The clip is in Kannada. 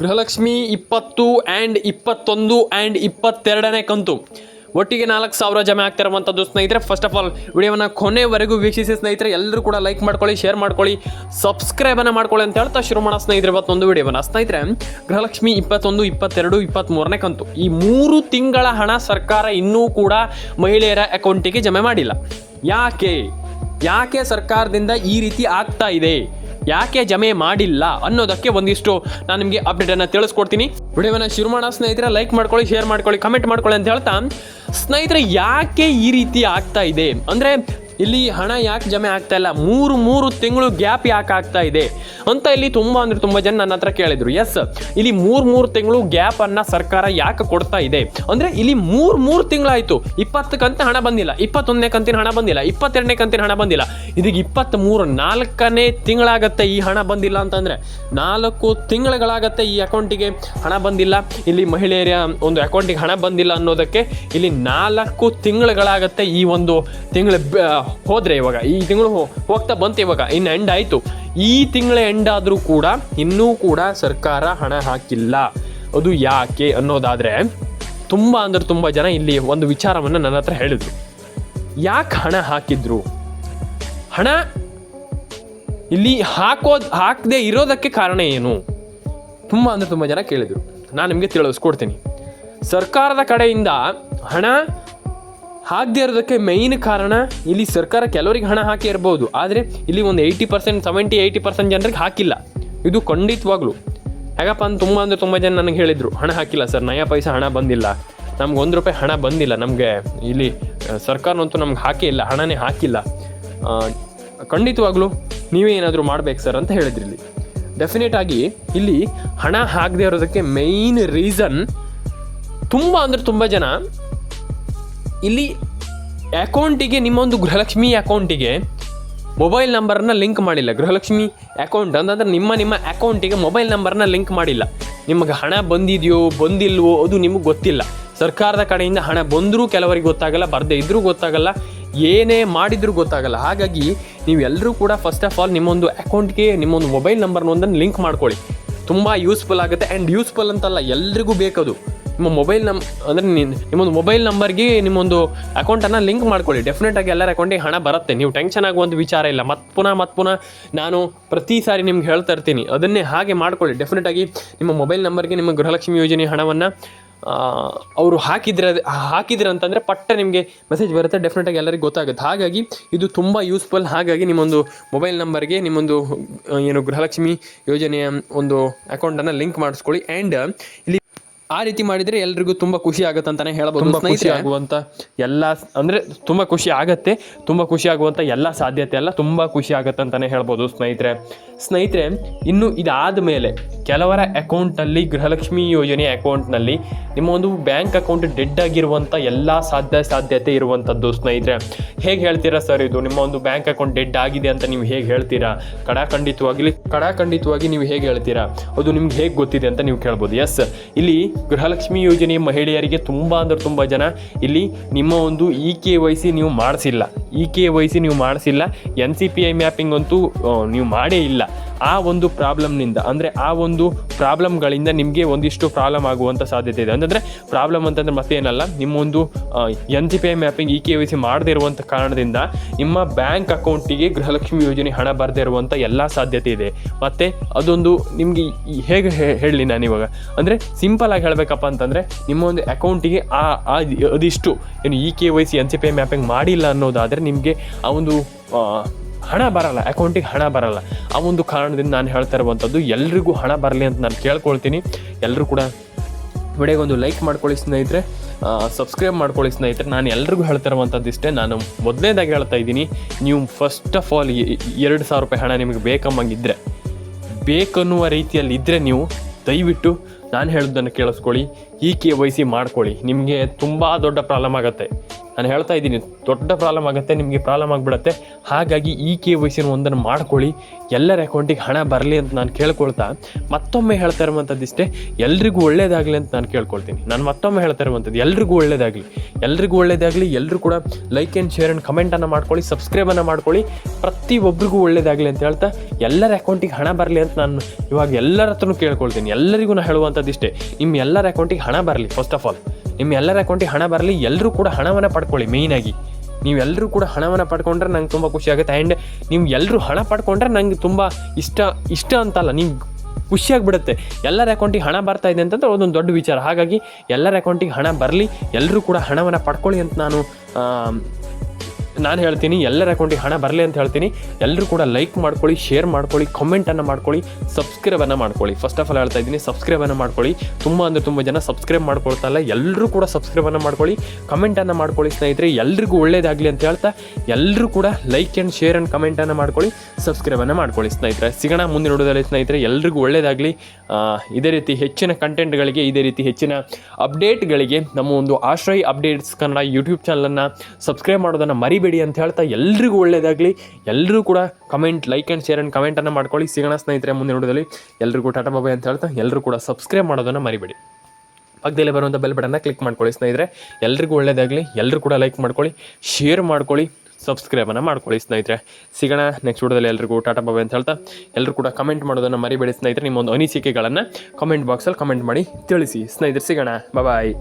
ಗೃಹಲಕ್ಷ್ಮಿ ಇಪ್ಪತ್ತು ಆ್ಯಂಡ್ ಇಪ್ಪತ್ತೊಂದು ಆ್ಯಂಡ್ ಇಪ್ಪತ್ತೆರಡನೇ ಕಂತು. ಒಟ್ಟಿಗೆ ನಾಲ್ಕು ಸಾವಿರ ಜಮೆ ಆಗ್ತಿರುವಂಥದ್ದು ಸ್ನೇಹಿತರೆ. ಫಸ್ಟ್ ಆಫ್ ಆಲ್ ವಿಡಿಯೋವನ್ನು ಕೊನೆವರೆಗೂ ವೀಕ್ಷಿಸಿ ಸ್ನೇಹಿತರೆ. ಎಲ್ಲರೂ ಕೂಡ ಲೈಕ್ ಮಾಡ್ಕೊಳ್ಳಿ ಶೇರ್ ಮಾಡ್ಕೊಳ್ಳಿ ಸಬ್ಸ್ಕ್ರೈಬನ್ನು ಮಾಡ್ಕೊಳ್ಳಿ ಅಂತ ಹೇಳ್ತಾ ಶುರು ಮಾಡೋ ಸ್ನೇಹಿತರೆ ಇವತ್ತೊಂದು ವಿಡಿಯೋವನ್ನು. ಸ್ನೇಹಿತರೆ, ಗೃಹಲಕ್ಷ್ಮಿ ಇಪ್ಪತ್ತೊಂದು, ಇಪ್ಪತ್ತೆರಡು, ಇಪ್ಪತ್ತ್ಮೂರನೇ ಕಂತು. ಈ ಮೂರು ತಿಂಗಳ ಹಣ ಸರ್ಕಾರ ಇನ್ನೂ ಕೂಡ ಮಹಿಳೆಯರ ಅಕೌಂಟಿಗೆ ಜಮೆ ಮಾಡಿಲ್ಲ. ಯಾಕೆ? ಯಾಕೆ ಸರ್ಕಾರದಿಂದ ಈ ರೀತಿ ಆಗ್ತಾ ಇದೆ? ಯಾಕೆ ಜಮೆ ಮಾಡಿಲ್ಲ ಅನ್ನೋದಕ್ಕೆ ಒಂದಿಷ್ಟು ನಾನು ನಿಮಗೆ ಅಪ್ಡೇಟ್ ಅಪ್ಡೇಟನ್ನು ತಿಳಿಸ್ಕೊಡ್ತೀನಿ. ವಿಡಿಯೋನ ಶುರು ಮಾಡೋ ಸ್ನೇಹಿತರೆ ಲೈಕ್ ಮಾಡ್ಕೊಳ್ಳಿ ಶೇರ್ ಮಾಡ್ಕೊಳ್ಳಿ ಕಮೆಂಟ್ ಮಾಡ್ಕೊಳ್ಳಿ ಅಂತ ಹೇಳ್ತಾ, ಸ್ನೇಹಿತರೆ ಯಾಕೆ ಈ ರೀತಿ ಆಗ್ತಾ ಇದೆ? ಅಂದರೆ ಇಲ್ಲಿ ಹಣ ಯಾಕೆ ಜಮೆ ಆಗ್ತಾ ಇಲ್ಲ? ಮೂರು ಮೂರು ತಿಂಗಳು ಗ್ಯಾಪ್ ಯಾಕೆ ಆಗ್ತಾ ಇದೆ? ಅಂತ ಇಲ್ಲಿ ತುಂಬ ಅಂದ್ರೆ ತುಂಬ ಜನ ನನ್ನ ಹತ್ರ ಕೇಳಿದ್ರು. ಎಸ್ ಇಲ್ಲಿ ಮೂರು ಮೂರು ತಿಂಗಳು ಗ್ಯಾಪನ್ನು ಸರ್ಕಾರ ಯಾಕೆ ಕೊಡ್ತಾ ಇದೆ? ಅಂದರೆ ಇಲ್ಲಿ ಮೂರು ಮೂರು ತಿಂಗಳಾಯಿತು. ಇಪ್ಪತ್ತು ಕಂತಿನ ಹಣ ಬಂದಿಲ್ಲ. ಇಪ್ಪತ್ತೊಂದನೇ ಕಂತಿನ ಹಣ ಬಂದಿಲ್ಲ. ಇಪ್ಪತ್ತೆರಡನೇ ಕಂತಿನ ಹಣ ಬಂದಿಲ್ಲ. ಇದೀಗ ಇಪ್ಪತ್ತ್ಮೂರು ನಾಲ್ಕನೇ ತಿಂಗಳಾಗತ್ತೆ ಈ ಹಣ ಬಂದಿಲ್ಲ ಅಂತಂದರೆ ನಾಲ್ಕು ತಿಂಗಳುಗಳಾಗತ್ತೆ ಈ ಅಕೌಂಟಿಗೆ ಹಣ ಬಂದಿಲ್ಲ. ಇಲ್ಲಿ ಮಹಿಳೆಯರ ಒಂದು ಅಕೌಂಟಿಗೆ ಹಣ ಬಂದಿಲ್ಲ ಅನ್ನೋದಕ್ಕೆ ಇಲ್ಲಿ ನಾಲ್ಕು ತಿಂಗಳುಗಳಾಗತ್ತೆ ಈ ಒಂದು ತಿಂಗಳು ಹೋದರೆ ಇವಾಗ, ಈ ತಿಂಗಳು ಹೋಗ್ತಾ ಬಂತು ಇವಾಗ, ಇನ್ನು ಎಂಡ್ ಆಯಿತು. ಈ ತಿಂಗಳ ಎಂಡ್ ಆದರೂ ಕೂಡ, ಇನ್ನೂ ಕೂಡ ಸರ್ಕಾರ ಹಣ ಹಾಕಿಲ್ಲ. ಅದು ಯಾಕೆ ಅನ್ನೋದಾದರೆ, ತುಂಬ ಅಂದರೆ ತುಂಬ ಜನ ಇಲ್ಲಿ ಒಂದು ವಿಚಾರವನ್ನು ನನ್ನ ಹತ್ರ ಹೇಳಿದರು. ಯಾಕೆ ಹಣ ಹಾಕಿದ್ರು? ಹಣ ಇಲ್ಲಿ ಹಾಕೋದ್, ಹಾಕದೆ ಇರೋದಕ್ಕೆ ಕಾರಣ ಏನು? ತುಂಬ ಅಂದರೆ ತುಂಬ ಜನ ಕೇಳಿದರು. ನಾನು ನಿಮಗೆ ತಿಳಿಸ್ಕೊಡ್ತೀನಿ. ಸರ್ಕಾರದ ಕಡೆಯಿಂದ ಹಣ ಹಾಕದೇ ಇರೋದಕ್ಕೆ ಮೇಯ್ನ್ ಕಾರಣ ಇಲ್ಲಿ ಸರ್ಕಾರ ಕೆಲವರಿಗೆ ಹಣ ಹಾಕಿ ಇರ್ಬೋದು. ಆದರೆ ಇಲ್ಲಿ ಒಂದು eighty percent seventy eighty percent ಜನರಿಗೆ ಹಾಕಿಲ್ಲ. ಇದು ಖಂಡಿತವಾಗ್ಲು. ಹೇಗಪ್ಪ ಅಂತ ತುಂಬ ಅಂದರೆ ತುಂಬ ಜನ ನನಗೆ ಹೇಳಿದರು, ಹಣ ಹಾಕಿಲ್ಲ ಸರ್, ನಯ ಪೈಸಾ ಹಣ ಬಂದಿಲ್ಲ. ನಮ್ಗೆ ಒಂದು ರೂಪಾಯಿ ಹಣ ಬಂದಿಲ್ಲ. ನಮಗೆ ಇಲ್ಲಿ ಸರ್ಕಾರನಂತೂ ನಮ್ಗೆ ಹಾಕೇ ಇಲ್ಲ, ಹಣನೇ ಹಾಕಿಲ್ಲ. ಖಂಡಿತವಾಗ್ಲು ಖಂಡಿತವಾಗ್ಲೂ ನೀವೇ ಏನಾದರೂ ಮಾಡ್ಬೇಕು ಸರ್ ಅಂತ ಹೇಳಿದ್ರಿ ಇಲ್ಲಿ. ಡೆಫಿನೆಟ್ ಆಗಿ ಇಲ್ಲಿ ಹಣ ಹಾಕದೇ ಇರೋದಕ್ಕೆ ಮೇಯ್ನ್ ರೀಸನ್ ತುಂಬ ಅಂದರೆ ತುಂಬ ಜನ ಇಲ್ಲಿ ಅಕೌಂಟಿಗೆ ನಿಮ್ಮೊಂದು ಗೃಹಲಕ್ಷ್ಮಿ ಅಕೌಂಟಿಗೆ ಮೊಬೈಲ್ ನಂಬರನ್ನು ಲಿಂಕ್ ಮಾಡಿಲ್ಲ. ಗೃಹಲಕ್ಷ್ಮಿ ಅಕೌಂಟ್ ಅಂತಂದ್ರೆ ನಿಮ್ಮ ನಿಮ್ಮ ಅಕೌಂಟಿಗೆ ಮೊಬೈಲ್ ನಂಬರನ್ನ ಲಿಂಕ್ ಮಾಡಿಲ್ಲ. ನಿಮಗೆ ಹಣ ಬಂದಿದೆಯೋ, ಬಂದಿಲ್ವೋ ಅದು ನಿಮಗೆ ಗೊತ್ತಿಲ್ಲ. ಸರ್ಕಾರದ ಕಡೆಯಿಂದ ಹಣ ಬಂದರೂ ಕೆಲವರಿಗೆ ಗೊತ್ತಾಗಲ್ಲ, ಬರದೇ ಇದ್ದರೂ ಗೊತ್ತಾಗಲ್ಲ, ಏನೇ ಮಾಡಿದರೂ ಗೊತ್ತಾಗಲ್ಲ. ಹಾಗಾಗಿ ನೀವೆಲ್ಲರೂ ಕೂಡ ಫಸ್ಟ್ ಆಫ್ ಆಲ್ ನಿಮ್ಮೊಂದು ಅಕೌಂಟ್ಗೆ, ನಿಮ್ಮೊಂದು ಮೊಬೈಲ್ ನಂಬರ್ನ ಒಂದನ್ನು ಲಿಂಕ್ ಮಾಡ್ಕೊಳ್ಳಿ. ತುಂಬ ಯೂಸ್ಫುಲ್ ಆಗುತ್ತೆ. ಆ್ಯಂಡ್ ಯೂಸ್ಫುಲ್ ಅಂತಲ್ಲ ಎಲ್ರಿಗೂ ಬೇಕದು ನಿಮ್ಮ ಮೊಬೈಲ್ ನಮ್ ಅಂದರೆ ನಿಮ್ಮೊಂದು ಮೊಬೈಲ್ ನಂಬರ್ಗೆ ನಿಮ್ಮೊಂದು ಅಕೌಂಟನ್ನು ಲಿಂಕ್ ಮಾಡ್ಕೊಳ್ಳಿ. ಡೆಫಿನೆಟ್ ಆಗಿ ಎಲ್ಲರ ಅಕೌಂಟಿಗೆ ಹಣ ಬರುತ್ತೆ. ನೀವು ಟೆನ್ಷನ್ ಆಗುವಂಥ ವಿಚಾರ ಇಲ್ಲ. ಮತ್ತೆ ಪುನಃ ಮತ್ತೆ ಪುನಃ ನಾನು ಪ್ರತಿ ಸಾರಿ ನಿಮ್ಗೆ ಹೇಳ್ತಾ ಇರ್ತೀನಿ. ಅದನ್ನೇ ಹಾಗೆ ಮಾಡ್ಕೊಳ್ಳಿ. ಡೆಫಿನೆಟ್ ಆಗಿ ನಿಮ್ಮ ಮೊಬೈಲ್ ನಂಬರ್ಗೆ ನಿಮ್ಮ ಗೃಹಲಕ್ಷ್ಮಿ ಯೋಜನೆ ಹಣವನ್ನು ಅವರು ಹಾಕಿದ್ರೆ ಹಾಕಿದ್ರೆ ಅಂತಂದರೆ ಪಟ್ಟ ನಿಮಗೆ ಮೆಸೇಜ್ ಬರುತ್ತೆ. ಡೆಫಿನೆಟ್ ಆಗಿ ಎಲ್ಲರಿಗೂ ಗೊತ್ತಾಗುತ್ತೆ. ಹಾಗಾಗಿ ಇದು ತುಂಬ ಯೂಸ್ಫುಲ್ ಹಾಗಾಗಿ ನಿಮ್ಮೊಂದು ಮೊಬೈಲ್ ನಂಬರ್ಗೆ ನಿಮ್ಮೊಂದು ಏನು ಗೃಹಲಕ್ಷ್ಮಿ ಯೋಜನೆಯ ಒಂದು ಅಕೌಂಟನ್ನು ಲಿಂಕ್ ಮಾಡಿಸ್ಕೊಳ್ಳಿ. ಆ್ಯಂಡ್ ಇಲ್ಲಿ ಆ ರೀತಿ ಮಾಡಿದ್ರೆ ಎಲ್ರಿಗೂ ತುಂಬಾ ಖುಷಿ ಆಗುತ್ತೆ ಅಂತಾನೆ ಹೇಳ್ಬೋದು ತುಂಬಾ ಖುಷಿ ಆಗುವಂತ ಎಲ್ಲ ಅಂದ್ರೆ ತುಂಬಾ ಖುಷಿ ಆಗತ್ತೆ ತುಂಬಾ ಖುಷಿ ಆಗುವಂತ ಎಲ್ಲ ಸಾಧ್ಯತೆ ಎಲ್ಲ ತುಂಬಾ ಖುಷಿ ಆಗತ್ತೆ ಅಂತಾನೆ ಹೇಳ್ಬೋದು ಸ್ನೇಹಿತರೆ. ಸ್ನೇಹಿತರೆ ಇನ್ನು ಇದಾದ ಮೇಲೆ ಕೆಲವರ ಅಕೌಂಟಲ್ಲಿ ಗೃಹಲಕ್ಷ್ಮಿ ಯೋಜನೆ ಅಕೌಂಟ್ನಲ್ಲಿ ನಿಮ್ಮ ಒಂದು ಬ್ಯಾಂಕ್ ಅಕೌಂಟ್ ಡೆಡ್ ಆಗಿರುವಂತ ಎಲ್ಲಾ ಸಾಧ್ಯ ಸಾಧ್ಯತೆ ಇರುವಂತದ್ದು ಸ್ನೇಹಿತರೆ. ಹೇಗೆ ಹೇಳ್ತೀರಾ ಸರ್ ಇದು? ನಿಮ್ಮ ಒಂದು ಬ್ಯಾಂಕ್ ಅಕೌಂಟ್ ಡೆಡ್ ಆಗಿದೆ ಅಂತ ನೀವು ಹೇಗೆ ಹೇಳ್ತೀರಾ? ಕಡಾಖಂಡಿತವಾಗಿ ಕಡಾಖಂಡಿತವಾಗಿ ನೀವು ಹೇಗೆ ಹೇಳ್ತೀರಾ? ಅದು ನಿಮ್ಗೆ ಹೇಗೆ ಗೊತ್ತಿದೆ ಅಂತ ನೀವು ಕೇಳ್ಬೋದು. ಎಸ್ ಇಲ್ಲಿ ಗೃಹಲಕ್ಷ್ಮಿ ಯೋಜನೆ ಮಹಿಳೆಯರಿಗೆ ತುಂಬ ಅಂದ್ರೆ ತುಂಬ ಜನ ಇಲ್ಲಿ ನಿಮ್ಮ ಒಂದು ಇ ಕೆ ವೈ ಸಿ ನೀವು ಮಾಡಿಸಿಲ್ಲ. ಇ ಕೆ ವೈ ಸಿ ನೀವು ಮಾಡಿಸಿಲ್ಲ. N C P I mapping ಅಂತೂ ನೀವು ಮಾಡೇ ಇಲ್ಲ. ಆ ಒಂದು ಪ್ರಾಬ್ಲಮ್ನಿಂದ, ಅಂದರೆ ಆ ಒಂದು ಪ್ರಾಬ್ಲಮ್ಗಳಿಂದ ನಿಮಗೆ ಒಂದಿಷ್ಟು ಪ್ರಾಬ್ಲಮ್ ಆಗುವಂಥ ಸಾಧ್ಯತೆ ಇದೆ. ಅಂತಂದರೆ, ಪ್ರಾಬ್ಲಮ್ ಅಂತಂದರೆ ಮತ್ತೇನಲ್ಲ ನಿಮ್ಮೊಂದು N G P I mapping E K Y C ಮಾಡದೇ ಇರುವಂಥ ಕಾರಣದಿಂದ ನಿಮ್ಮ ಬ್ಯಾಂಕ್ ಅಕೌಂಟಿಗೆ ಗೃಹಲಕ್ಷ್ಮಿ ಯೋಜನೆ ಹಣ ಬರದೇ ಇರುವಂಥ ಎಲ್ಲ ಸಾಧ್ಯತೆ ಇದೆ. ಮತ್ತು ಅದೊಂದು ನಿಮಗೆ ಹೇಗೆ ಹೇಳಲಿ ನಾನು ಇವಾಗ? ಅಂದರೆ ಸಿಂಪಲ್ ಆಗಿ ಹೇಳಬೇಕಪ್ಪ ಅಂತಂದರೆ ನಿಮ್ಮ ಒಂದು ಅಕೌಂಟಿಗೆ ಆ ಅದಿಷ್ಟು ಏನು E K Y C N C P I mapping ಮಾಡಿಲ್ಲ ಅನ್ನೋದಾದರೆ ನಿಮಗೆ ಆ ಒಂದು ಹಣ ಬರಲ್ಲ ಅಕೌಂಟಿಗೆ ಹಣ ಬರಲ್ಲ. ಆ ಒಂದು ಕಾರಣದಿಂದ ನಾನು ಹೇಳ್ತಾ ಇರುವಂಥದ್ದು, ಎಲ್ರಿಗೂ ಹಣ ಬರಲಿ ಅಂತ ನಾನು ಕೇಳ್ಕೊಳ್ತೀನಿ. ಎಲ್ಲರೂ ಕೂಡ ವಿಡಿಯೋಗೆ ಒಂದು ಲೈಕ್ ಮಾಡ್ಕೊಳ್ಳಿ ಸ್ನೇಹಿತರೆ. ಸಬ್ಸ್ಕ್ರೈಬ್ ಮಾಡ್ಕೊಳ್ಳಿ ಸ್ನೇಹಿತರೆ. ನಾನು ಎಲ್ರಿಗೂ ಹೇಳ್ತಾ ಇರುವಂಥದ್ದು ಇಷ್ಟೇ. ನಾನು ಮೊದಲನೇದಾಗಿ ಹೇಳ್ತಾ ಇದ್ದೀನಿ, ನೀವು ಫಸ್ಟ್ ಆಫ್ ಆಲ್ ಎರಡು ಸಾವಿರ ರೂಪಾಯಿ ಹಣ ನಿಮಗೆ ಬೇಕಮ್ಮಂಗಿದ್ರೆ ಬೇಕನ್ನುವ ರೀತಿಯಲ್ಲಿ ಇದ್ದರೆ ನೀವು ದಯವಿಟ್ಟು ನಾನು ಹೇಳೋದನ್ನು ಕೇಳಿಸ್ಕೊಳ್ಳಿ, ಈ ಕೆ ವೈ ಸಿ ಮಾಡ್ಕೊಳ್ಳಿ. ನಿಮಗೆ ತುಂಬ ದೊಡ್ಡ ಪ್ರಾಬ್ಲಮ್ ಆಗುತ್ತೆ. ನಾನು ಹೇಳ್ತಾ ಇದ್ದೀನಿ, ದೊಡ್ಡ ಪ್ರಾಬ್ಲಮ್ ಆಗುತ್ತೆ, ನಿಮಗೆ ಪ್ರಾಬ್ಲಮ್ ಆಗಿಬಿಡುತ್ತೆ. ಹಾಗಾಗಿ ಈ ಕೆ ವೈ ಒಂದನ್ನು ಮಾಡ್ಕೊಳ್ಳಿ. ಎಲ್ಲರ ಅಕೌಂಟಿಗೆ ಹಣ ಬರಲಿ ಅಂತ ನಾನು ಕೇಳ್ಕೊಳ್ತಾ, ಮತ್ತೊಮ್ಮೆ ಹೇಳ್ತಾ ಇರುವಂಥದ್ದು ಇಷ್ಟೇ, ಎಲ್ರಿಗೂ ಒಳ್ಳೇದಾಗಲಿ ಅಂತ ನಾನು ಕೇಳ್ಕೊಳ್ತೀನಿ. ನಾನು ಮತ್ತೊಮ್ಮೆ ಹೇಳ್ತಾ ಇರುವಂಥದ್ದು ಎಲ್ರಿಗೂ ಒಳ್ಳೇದಾಗಲಿ. ಎಲ್ರಿಗೂ ಒಳ್ಳೇದಾಗಲಿ ಎಲ್ಲರೂ ಕೂಡ ಲೈಕ್ ಆ್ಯಂಡ್ ಶೇರ್ ಆ್ಯಂಡ್ ಕಮೆಂಟನ್ನು ಮಾಡ್ಕೊಳ್ಳಿ ಸಬ್ಸ್ಕ್ರೈಬನ್ನು ಮಾಡ್ಕೊಳ್ಳಿ. ಪ್ರತಿಯೊಬ್ಬರಿಗೂ ಒಳ್ಳೇದಾಗಲಿ ಅಂತ ಹೇಳ್ತಾ, ಎಲ್ಲರ ಅಕೌಂಟಿಗೆ ಹಣ ಬರಲಿ ಅಂತ ನಾನು ಇವಾಗ ಎಲ್ಲರ ಹತ್ರನೂ ಕೇಳ್ಕೊಳ್ತೀನಿ. ಎಲ್ಲರಿಗೂ ನಾನು ಹೇಳುವಂಥದ್ದು ಇಷ್ಟೇ ನಿಮ್ಮ ಎಲ್ಲರ ಅಕೌಂಟಿಗೆ ಹಣ ಬರಲಿ ಫಸ್ಟ್ ಆಫ್ ಆಲ್ ನಿಮ್ಮ ಎಲ್ಲರ ಅಕೌಂಟಿಗೆ ಹಣ ಬರಲಿ ಎಲ್ಲರೂ ಕೂಡ ಹಣವನ್ನು ಪಡ್ಕೊಳ್ಳಿ ಮೇಯ್ನಾಗಿ ನೀವೆಲ್ಲರೂ ಕೂಡ ಹಣವನ್ನು ಪಡ್ಕೊಂಡ್ರೆ ನಂಗೆ ತುಂಬ ಖುಷಿ ಆಗುತ್ತೆ. ಆ್ಯಂಡ್ ನೀವು ಎಲ್ಲರೂ ಹಣ ಪಡ್ಕೊಂಡ್ರೆ ನಂಗೆ ತುಂಬ ಇಷ್ಟ ಇಷ್ಟ ಅಂತಲ್ಲ ನೀವು ಖುಷಿಯಾಗ್ಬಿಡುತ್ತೆ ಎಲ್ಲರ ಅಕೌಂಟಿಗೆ ಹಣ ಬರ್ತಾ ಇದೆ ಅಂತಂದ್ರೆ ಅದೊಂದು ದೊಡ್ಡ ವಿಚಾರ. ಹಾಗಾಗಿ ಎಲ್ಲರ ಅಕೌಂಟಿಗೆ ಹಣ ಬರಲಿ ಎಲ್ಲರೂ ಕೂಡ ಹಣವನ್ನು ಪಡ್ಕೊಳ್ಳಿ ಅಂತ ನಾನು ನಾನು ಹೇಳ್ತೀನಿ, ಎಲ್ಲರ ಅಕೌಂಟಿಗೆ ಹಣ ಬರಲಿ ಅಂತ ಹೇಳ್ತೀನಿ. ಎಲ್ಲರೂ ಕೂಡ ಲೈಕ್ ಮಾಡ್ಕೊಳ್ಳಿ ಶೇರ್ ಮಾಡ್ಕೊಳ್ಳಿ ಕಮೆಂಟನ್ನು ಮಾಡ್ಕೊಳ್ಳಿ ಸಬ್ಸ್ಕ್ರೈಬನ್ನು ಮಾಡ್ಕೊಳ್ಳಿ. ಫಸ್ಟ್ ಆಫ್ ಆಲ್ ಹೇಳ್ತಾ ಇದ್ದೀನಿ ಸಬ್ಸ್ಕ್ರೈಬನ್ನು ಮಾಡ್ಕೊಳ್ಳಿ. ತುಂಬ ಅಂದರೆ ತುಂಬ ಜನ ಸಬ್ಸ್ಕ್ರೈಬ್ ಮಾಡ್ಕೊಳ್ತಾ ಇಲ್ಲ ಎಲ್ಲರೂ ಕೂಡ ಸಬ್ಸ್ಕ್ರೈಬನ್ನು ಮಾಡ್ಕೊಳ್ಳಿ ಕಮೆಂಟನ್ನು ಮಾಡ್ಕೊಳ್ಳಿ ಸ್ನೇಹಿತರೆ. ಎಲ್ರಿಗೂ ಒಳ್ಳೇದಾಗಲಿ ಅಂತ ಹೇಳ್ತಾ ಎಲ್ಲರೂ ಕೂಡ ಲೈಕ್ ಆ್ಯಂಡ್ ಶೇರ್ ಆ್ಯಂಡ್ ಕಮೆಂಟನ್ನು ಮಾಡ್ಕೊಳ್ಳಿ ಸಬ್ಸ್ಕ್ರೈಬನ್ನು ಮಾಡ್ಕೊಳ್ಳಿ ಸ್ನೇಹಿತರೆ. ಸಿಗೋಣ ಮುಂದಿನ ನೋಡೋದಲ್ಲಿ ಸ್ನೇಹಿತರೆ, ಎಲ್ರಿಗೂ ಒಳ್ಳೇದಾಗಲಿ. ಇದೇ ರೀತಿ ಹೆಚ್ಚಿನ ಕಂಟೆಂಟ್ಗಳಿಗೆ ಇದೇ ರೀತಿ ಹೆಚ್ಚಿನ ಅಪ್ಡೇಟ್ಗಳಿಗೆ ನಮ್ಮ ಒಂದು ಆಶ್ರಯ ಅಪ್ಡೇಟ್ಸ್ ಕನ್ನಡ ಯೂಟ್ಯೂಬ್ ಚಾನಲನ್ನು ಸಬ್ಸ್ಕ್ರೈಬ್ ಮಾಡೋದನ್ನು ಮರಿಬೇಡಿ. ಅಂತ ಹೇಳ್ತಾ ಎಲ್ರಿಗೂ ಒಳ್ಳೆಯದಾಗಲಿ ಎಲ್ಲರೂ ಕೂಡ comment like and share and ಕಮೆಂಟನ್ನು ಮಾಡ್ಕೊಳ್ಳಿ. ಸಿಗೋಣ ಸ್ನೇಹಿತರೆ, ಮುಂದಿನ ನೋಡೋದಲ್ಲಿ ಎಲ್ರಿಗೂ ಟಾಟಾ ಬಾಬಾಯ್ ಅಂತ ಹೇಳ್ತಾ ಎಲ್ಲರೂ ಕೂಡ ಸಬ್ಸ್ಕ್ರೈಬ್ ಮಾಡೋದನ್ನು ಮರಿಬೇಡಿ. ಪಕ್ಕದಲ್ಲಿ ಬರುವಂಥ ಬೆಲ್ ಬಟನ್ನ ಕ್ಲಿಕ್ ಮಾಡ್ಕೊಳ್ಳಿ ಸ್ನೇಹಿತರೆ. ಎಲ್ರಿಗೂ ಒಳ್ಳೇದಾಗಲಿ. ಎಲ್ಲರೂ ಕೂಡ ಲೈಕ್ ಮಾಡ್ಕೊಳ್ಳಿ. ಶೇರ್ ಮಾಡ್ಕೊಳ್ಳಿ. ಸಬ್ಸ್ಕ್ರೈಬನ್ನು ಮಾಡ್ಕೊಳ್ಳಿ ಸ್ನೇಹಿತರೆ. ಸಿಗೋಣ ನೆಕ್ಸ್ಟ್ ವಿಡಿಯೋದಲ್ಲಿ ಎಲ್ರಿಗೂ ಟಾಟಾ ಬಾಬಾಯ್ ಅಂತ ಹೇಳ್ತಾ ಎಲ್ಲರೂ ಕೂಡ ಕಮೆಂಟ್ ಮಾಡೋದನ್ನು ಮರಿಬೇಡಿ ಸ್ನೇಹಿತರೆ. ನಿಮ್ಮ ಒಂದು ಅನಿಸಿಕೆಗಳನ್ನು ಕಮೆಂಟ್ ಬಾಕ್ಸಲ್ಲಿ ಕಮೆಂಟ್ ಮಾಡಿ ತಿಳಿಸಿ. ಸ್ನೇಹಿತರೆ, ಸಿಗೋಣ. ಬಾಯ್